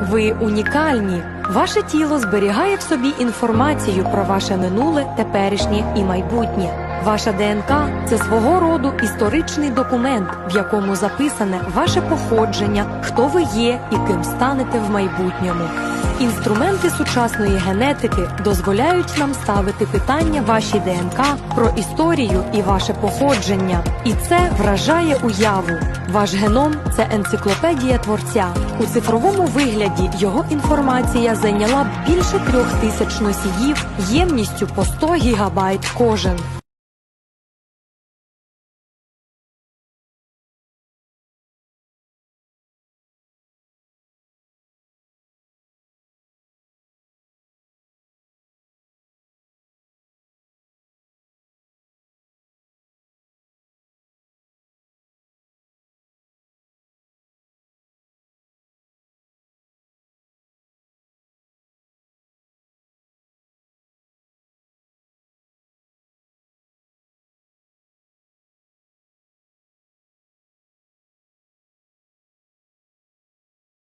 Ви унікальні. Ваше тіло зберігає в собі інформацію про ваше минуле, теперішнє і майбутнє. Ваша ДНК це свого роду історичний документ, в якому записане ваше походження, хто ви є і ким станете в майбутньому. Інструменти сучасної генетики дозволяють нам ставити питання вашій ДНК про історію і ваше походження. І це вражає уяву. Ваш геном це енциклопедія творця. У цифровому вигляді його інформація зайняла більше трьох тисяч носіїв ємністю по 100 гігабайт кожен.